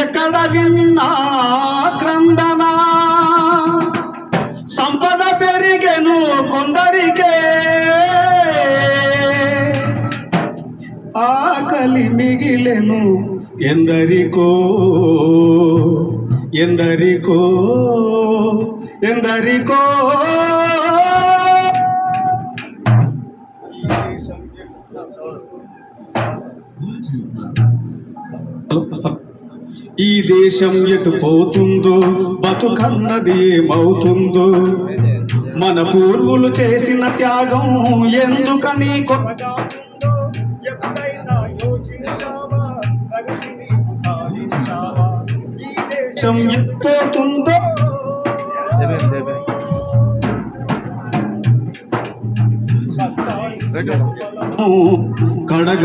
ఎక్కడ విన్నా క్రందన? సంపద పెరిగెను కొందరికే. ఆకలి మిగిలెను ఎందరికో? ఎందరికో? ఎందరికో? ఈ దేశం ఎటు పోతుందో బతుకన్నది ఏమవుతుందో? మన పూర్వులు చేసిన త్యాగం ఎందుకని దేశం పోతుందో? కడగ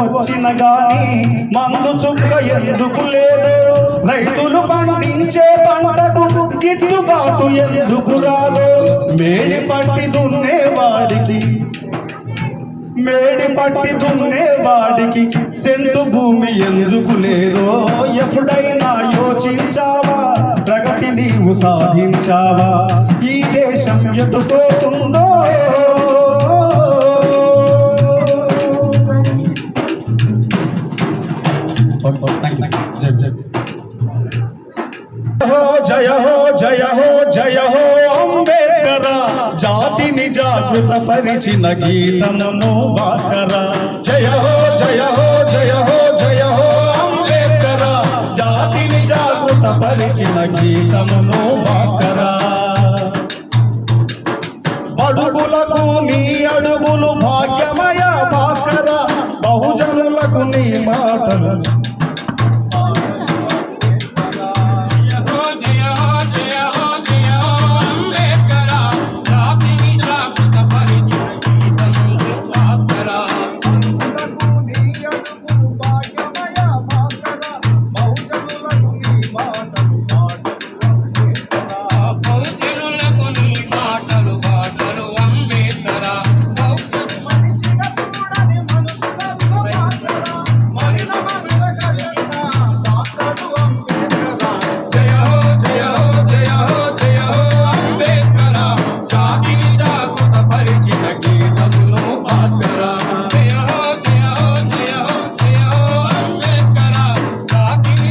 వచ్చిన గాని మందు చుక్క ఎందుకు లేదు? రైతులు పండించే పంటకు గిట్టుబాటు ఎందుకు రాదు? మేడి పట్టి దున్నే వాడికి. మేడి పట్టి దున్నే వాడికి సెంటు భూమి ఎందుకు లేదో ఎప్పుడైనా యోచించావా? ప్రగతి నీవు సాధించావా? ఈ దేశం ఎటుపోతుందో జయ హో జయ హో జయ హో అంబేద్కర. జాతిని జాగృత పరిచిన గీతము భాస్కర. జయ హో జయ హో జయ హో జయ హో అంబేద్కర. జాతిని జాగృత పరిచిన గీతము భాస్కర. బడుగులకు నీ అడుగులు భాగ్యమయ భాస్కర. బహుజనులకు నీ మాటలు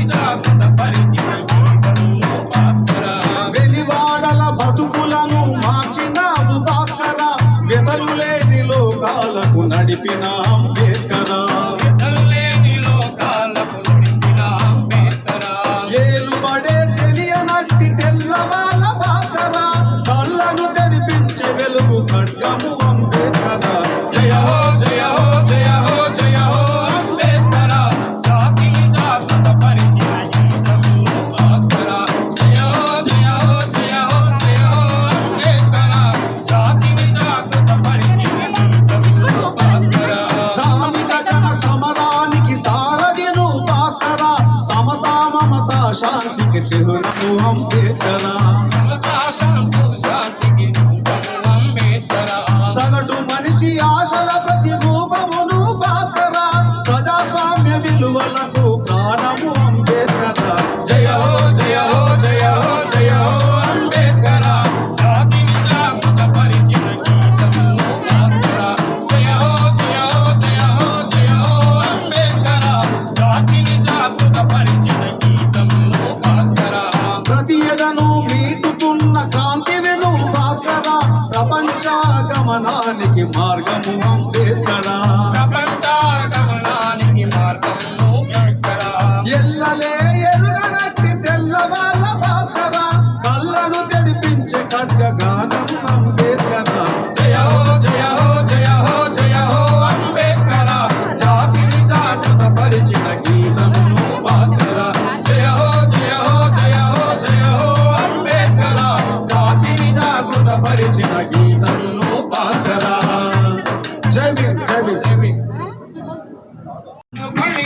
జాతిని జాగృత పరిచిన గీతమును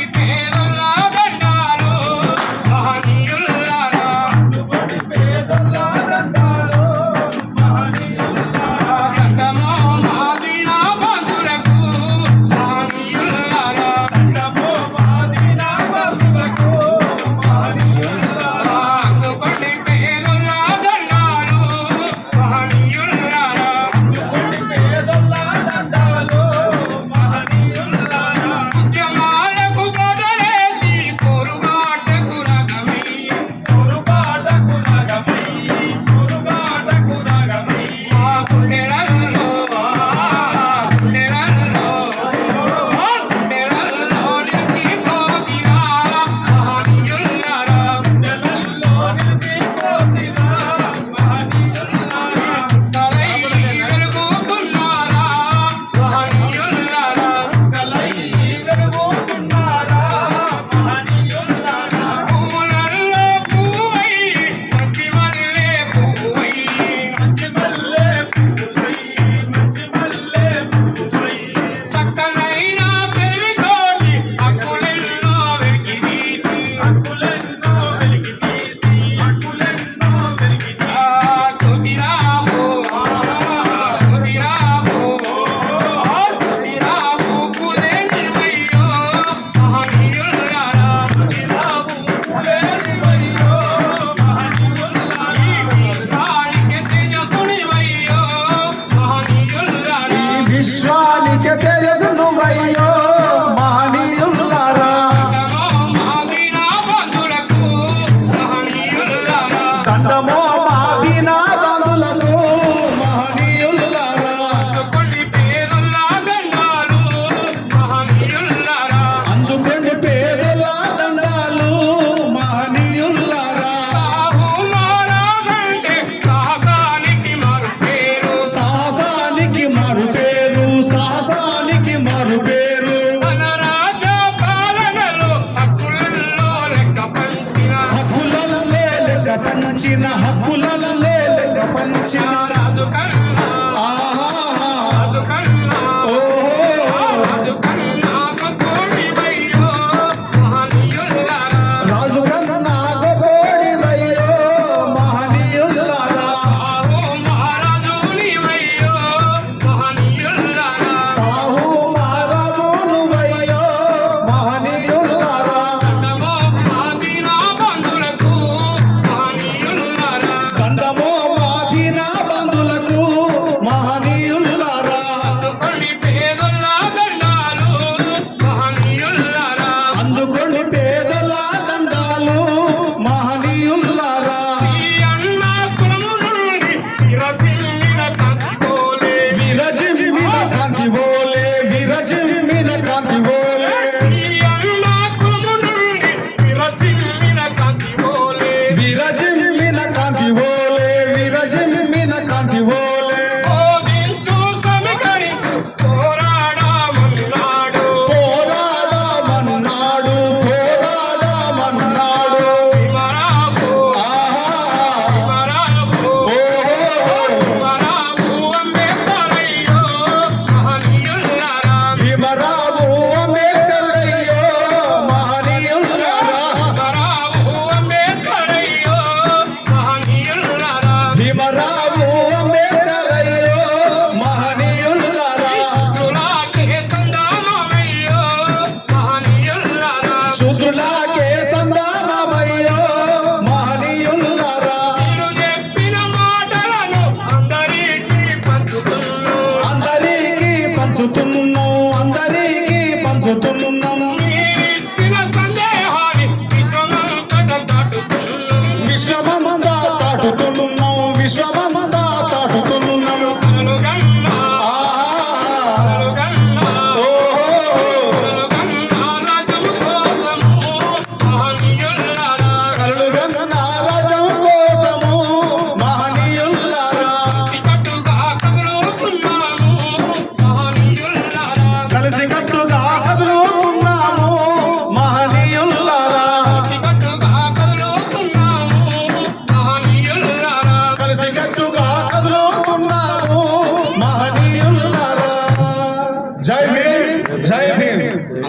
பேரல்ல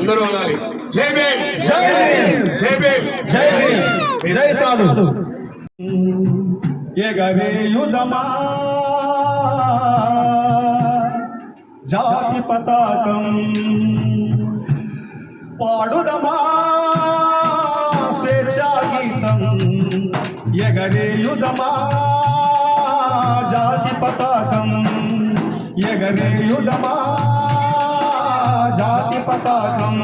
अंदर जय भीम। जय भीम। जय भीम। जय भीम। जय साधु। ये गवे युदमा जाति पताकम। पाड़ुदमा। से चागीतम ये गवे युदमा जाति पताकम। ये गवे युदमा జాతి పతాకం.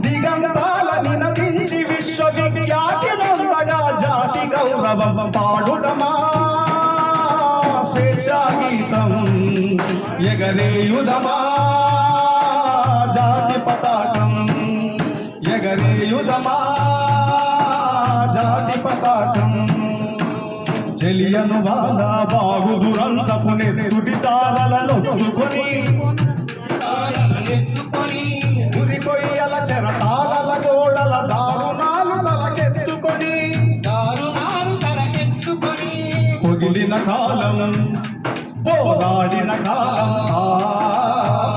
దిగంతాల నినదించి విశ్వవిద్యాకి నొందగా జాతి గౌరవం పాడుదమా? స్వేచ్ఛాగీతం ఎగరేయుదమా? జాతి పతాకం ఎగరేయుదమా? జాతి పతాకం చెలియను వాళ్ళ బాగు దురంతపు నెత్తుడి తారలలో కొని తలకెత్తుకొని ఉరికొయ్యల చెరసాలల గోడల దారుణాలు తలకెత్తుకొని దారుణాలు తలకెత్తుకొని పొగిలిన కాలం పోరాడిన కాలం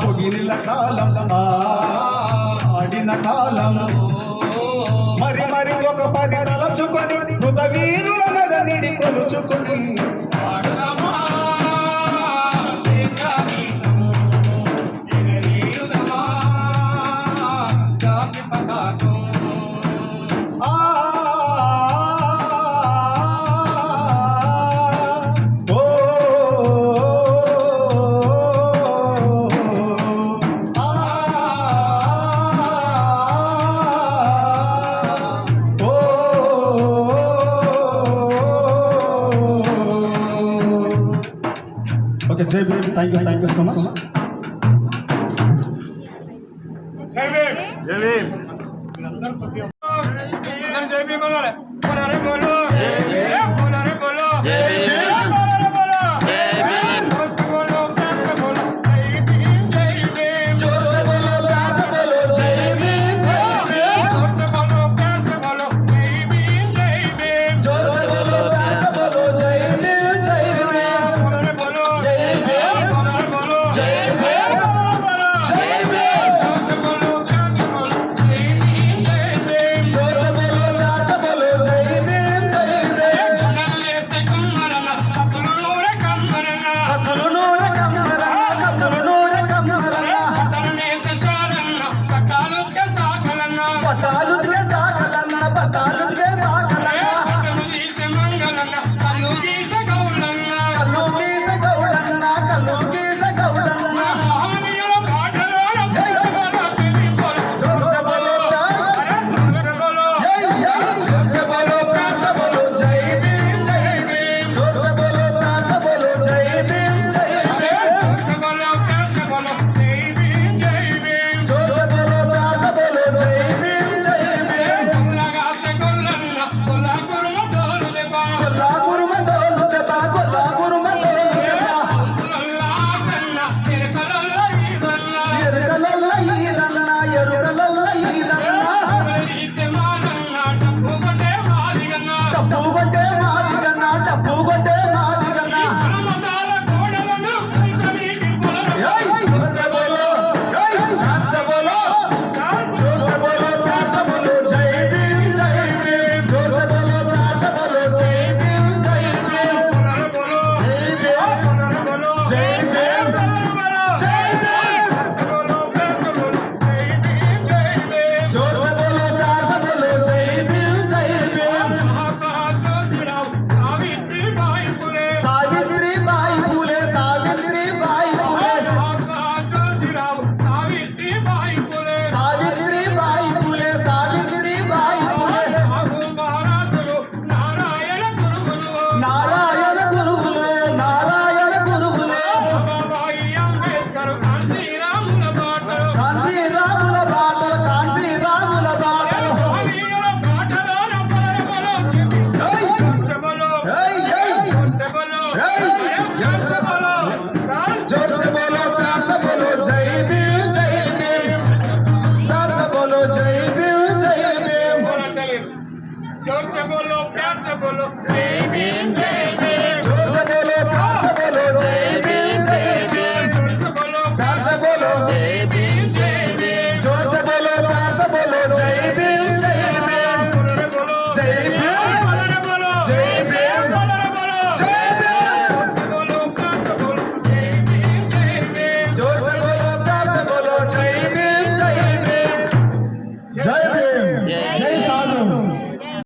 పొగిలిన కాలం ఆడిన కాలం. మరి మరి ఒక పని తలచుకొని మృతవీరుల నడనిడి కొలుచుకొని ఓకే జై Bhim thank you thank you so much జై భీమ్ జై భీమ్ बोलो प्यार से बोलो जय भीम जय भीम जोर से बोलो प्यार से बोलो जय